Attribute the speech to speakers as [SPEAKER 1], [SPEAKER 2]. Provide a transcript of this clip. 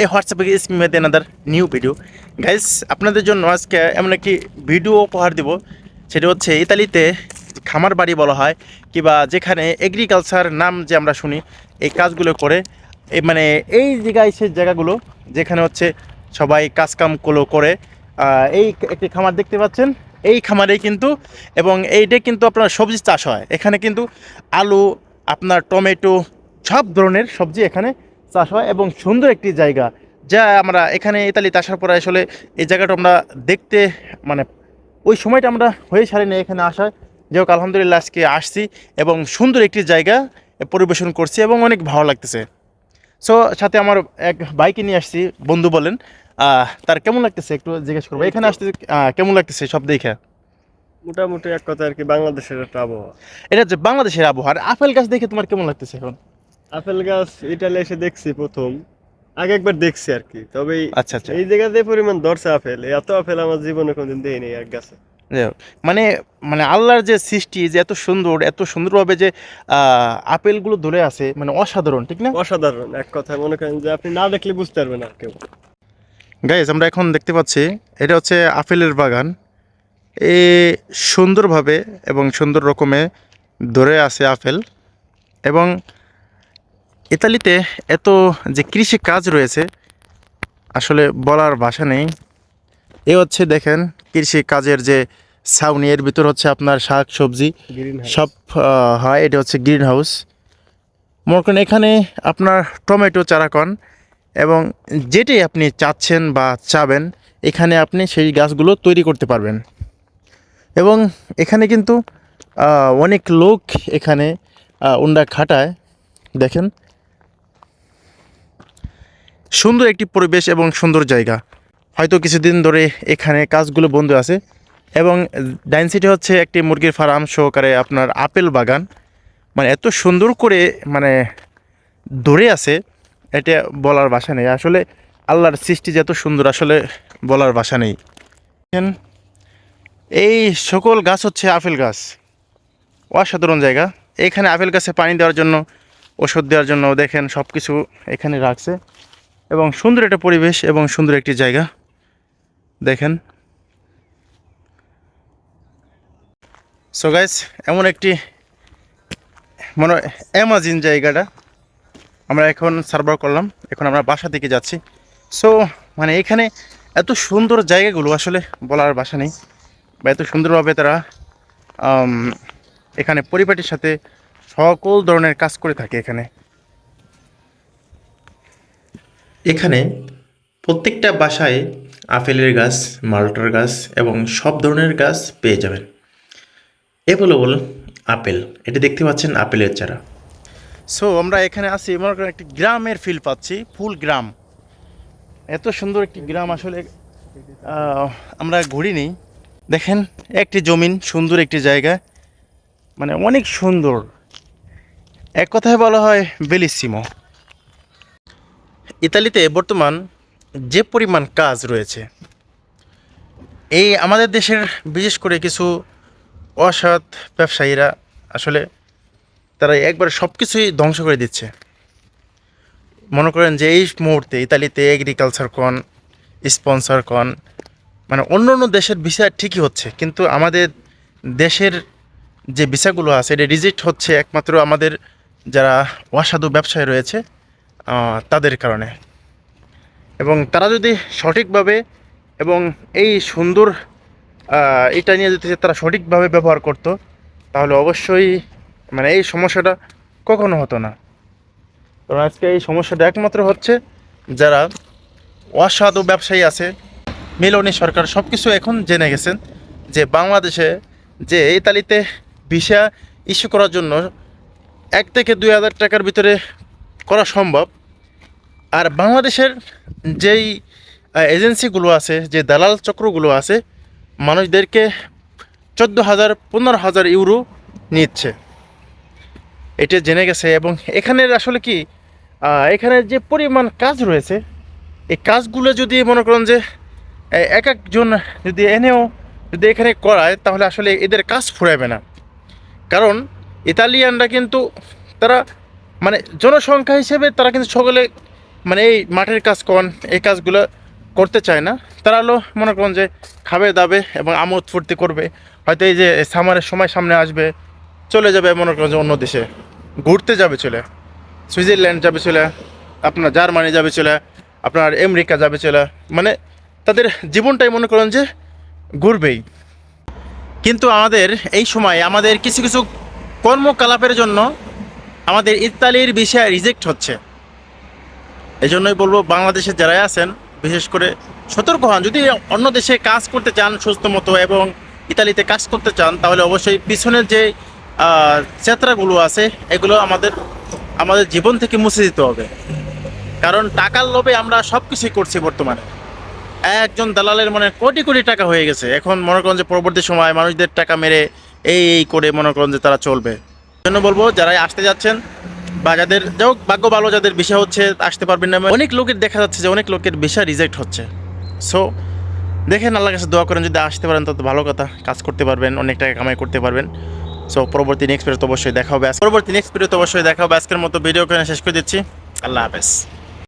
[SPEAKER 1] এই হোয়াটসঅ্যাপে ইস মেদ এনাদার নিউ ভিডিও গাইস আপনাদের জন্য আজকে এমন একটি ভিডিও উপহার দিব, সেটা হচ্ছে ইতালিতে খামার বাড়ি বলা হয়, কিংবা যেখানে এগ্রিকালচার নাম যে আমরা শুনি, এই কাজগুলো করে। এই মানে এই জায়গায় সে জায়গাগুলো, যেখানে হচ্ছে সবাই কাজকামগুলো করে এই একটি খামার দেখতে পাচ্ছেন। এই খামারেই কিন্তু, এবং এইটা কিন্তু আপনার সবজি চাষ হয়। এখানে কিন্তু আলু, আপনার টমেটো, সব ধরনের সবজি এখানে চাষ হয় এবং সুন্দর একটি জায়গা। যা আমরা এখানে ইতালিতে আসার পরে আসলে এই জায়গাটা আমরা দেখতে মানে ওই সময়টা আমরা হয়ে সারি সারিনি এখানে আসায়। যাই হোক আলহামদুলিল্লাহ আজকে আসছি এবং সুন্দর একটি জায়গা পরিবেশন করছি এবং অনেক ভালো লাগতেছে। সো সাথে আমার এক বাইকে নিয়ে আসছি বন্ধু বলেন। তার কেমন লাগতেছে? একটু জিজ্ঞেস করব। এখানে আসতে কেমন লাগতেছে সব দেখে?
[SPEAKER 2] মোটামুটি এক কথা আর কি বাংলাদেশের একটা আবহাওয়া।
[SPEAKER 1] এটা হচ্ছে বাংলাদেশের আবহাওয়া। আর আপেল গাছ দেখে তোমার কেমন লাগতেছে এখন?
[SPEAKER 2] আপেল গাছ ইটালি এসে দেখছি প্রথম। আগে একবার দেখছি আর কি তবে
[SPEAKER 1] আচ্ছা আচ্ছা।
[SPEAKER 2] এই জায়গাতে পরিমাণ ধরছে আপেল এত আপেল আমার জীবনে কোনদিন দেয়নি এক গাছে।
[SPEAKER 1] মানে মানে আল্লাহর যে সৃষ্টি যে এত সুন্দর এত সুন্দরভাবে যে আপেলগুলো ধরে আছে মানে অসাধারণ ঠিক না?
[SPEAKER 2] অসাধারণ এক কথা মনে করেন যে আপনি না দেখলে বুঝতে পারবেন আর কেউ।
[SPEAKER 1] গাইজ আমরা এখন দেখতে পাচ্ছি এটা হচ্ছে আপেলের বাগান। এ সুন্দরভাবে এবং সুন্দর রকমে ধরে আছে আপেল। এবং ইতালিতে এত যে কৃষি কাজ রয়েছে আসলে বলার ভাষা নেই। এ হচ্ছে দেখেন কৃষি কাজের যে ছাউনি এর ভিতর হচ্ছে আপনার শাক সবজি সব হয় এটা হচ্ছে গ্রিন হাউস মনে করেন এখানে আপনার টমেটো চারাকন এবং যেটাই আপনি চাচ্ছেন বা চাবেন এখানে আপনি সেই গাছগুলো তৈরি করতে পারবেন। এবং এখানে কিন্তু অনেক লোক এখানে উন্ডা খাটায় দেখেন সুন্দর একটি পরিবেশ এবং সুন্দর জায়গা। হয়তো কিছুদিন ধরে এখানে কাজগুলো বন্ধ আছে এবং ডাইন সিটি হচ্ছে একটি মুরগির ফার্ম সহকারে আপনার আপেল বাগান। মানে এত সুন্দর করে মানে ধরে আছে, এটা বলার ভাষা নেই। আসলে আল্লাহর সৃষ্টি যে এত সুন্দর, আসলে বলার ভাষা নেই। এই সকল গাছ হচ্ছে আপেল গাছ। অসাধারণ জায়গা। এখানে আপেল গাছে পানি দেওয়ার জন্য, ওষুধ দেওয়ার জন্য দেখেন সব কিছু এখানে রাখছে। এবং সুন্দর একটা পরিবেশ এবং সুন্দর একটি জায়গা। দেখেন। সো গাইস এমন একটি মনে অ্যামাজিন জায়গাটা আমরা এখন সার্ভার করলাম। এখন আমরা বাসা দিকে যাচ্ছি। সো মানে এখানে এত সুন্দর জায়গাগুলো আসলে বলার বাসা নেই বা এত সুন্দরভাবে তারা এখানে পরিপাটির সাথে সকল ধরনের কাজ করে থাকে এখানে। এখানে প্রত্যেকটা বাসায় আপেলের গাছ, মালটার গাছ এবং সব ধরনের গাছ পেয়ে যাবেন। Available apple. এটি দেখতে পাচ্ছেন আপেলের চারা। সো আমরা এখানে আছি, মনে করেন একটি গ্রামের ফিল পাচ্ছি, ফুল গ্রাম। এত সুন্দর একটি গ্রাম আসলে আমরা ঘুরিনি। দেখেন, একটি জমিন, সুন্দর একটি জায়গা। মানে অনেক সুন্দর। এক কথায় বলা হয় বেলিসিমো। ইতালিতে বর্তমান যে পরিমাণ কাজ রয়েছে, এই আমাদের দেশের বিশেষ করে কিছু অসৎ ব্যবসায়ীরা আসলে তারা একবার সব কিছুই ধ্বংস করে দিচ্ছে। মনে করেন যে এই মুহূর্তে ইতালিতে এগ্রিকালচার কন স্পন্সর কন মানে অন্য অন্য দেশের ভিসা ঠিকই হচ্ছে, কিন্তু আমাদের দেশের যে ভিসাগুলো আছে, এটা রিজেক্ট হচ্ছে একমাত্র আমাদের যারা অসাধু ব্যবসায়ী রয়েছে তাদের কারণে। এবং তারা যদি সঠিকভাবে এবং এই সুন্দর এটা নিয়ে যদি তারা সঠিকভাবে ব্যবহার করতো, তাহলে অবশ্যই মানে এই সমস্যাটা কখনো হতো না। কারণ আজকে এই সমস্যাটা একমাত্র হচ্ছে যারা অসাধু ব্যবসায়ী আছে, মিলনী সরকার সব কিছু এখন জেনে গেছেন যে বাংলাদেশে যে ইতালিতে ভিসা ইস্যু করার জন্য এক থেকে দুই হাজার টাকার ভিতরে করা সম্ভব। আর বাংলাদেশের যেই এজেন্সিগুলো আছে, যে দালাল চক্রগুলো আছে, মানুষদেরকে চোদ্দ হাজার, পনেরো হাজার ইউরো নিচ্ছে। এটা জেনে গেছে এবং এখানের আসলে কি এখানে যে পরিমাণ কাজ রয়েছে, এই কাজগুলো যদি মনে করেন যে এক একজন যদি এনেও যদি এখানে করায়, তাহলে আসলে এদের কাজ ফুরাবে না। কারণ ইতালিয়ানরা কিন্তু তারা মানে জনসংখ্যা হিসেবে তারা কিন্তু সকলে মানে এই মাঠের কাজ কোন এই কাজগুলো করতে চায় না। তারা হলো মনে করুন যে খাবে, দাবে এবং আমোদ ফুর্তি করবে। হয়তো এই যে সামারের সময় সামনে আসবে, চলে যাবে মনে করুন যে অন্য দেশে। ঘুরতে যাবে চলে, সুইজারল্যান্ড যাবে চলে, আপনার জার্মানি যাবে চলে, আপনার আমেরিকা যাবে চলে। মানে তাদের জীবনটাই মনে করেন যে ঘুরবেই। কিন্তু আমাদের এই সময় আমাদের কিছু কিছু কর্মকলাপের জন্য আমাদের ইতালির বিষয় রিজেক্ট হচ্ছে। এই জন্যই বলব বাংলাদেশে যারা আছেন বিশেষ করে সতর্ক হন। যদি অন্য দেশে কাজ করতে চান সুস্থ মতো এবং ইতালিতে কাজ করতে চান তাহলে অবশ্যই পিছনের যে আহ, যাত্রাগুলো আছে এগুলো আমাদের আমাদের জীবন থেকে মুছে দিতে হবে। কারণ টাকার লোভে আমরা সব কিছুই করছি বর্তমানে। একজন দালালের মনে কোটি কোটি টাকা হয়ে গেছে। এখন মনে করেন যে পরবর্তী সময় মানুষদের টাকা মেরে এই এই করে মনে করেন যে তারা চলবে। জন্য বলব যারা আসতে যাচ্ছেন, বা যাদের, যাই হোক, ভাগ্য ভালো, যাদের বিষয় হচ্ছে, আসতে পারবেন না। অনেক লোকের দেখা যাচ্ছে যে অনেক লোকের বিষয় রিজেক্ট হচ্ছে। সো দেখেন আল্লাহ কাছে দোয়া করেন, যদি আসতে পারেন, তত ভালো কথা। কাজ করতে পারবেন, অনেক টাকা কামাই করতে পারবেন। সো পরবর্তী নেক্সট ভিডিওতে অবশ্যই দেখা হবে। পরবর্তী নেক্সট ভিডিওতে অবশ্যই দেখা হবে। আজকের মতো ভিডিও শেষ করে দিচ্ছি। আল্লাহ হাফেজ।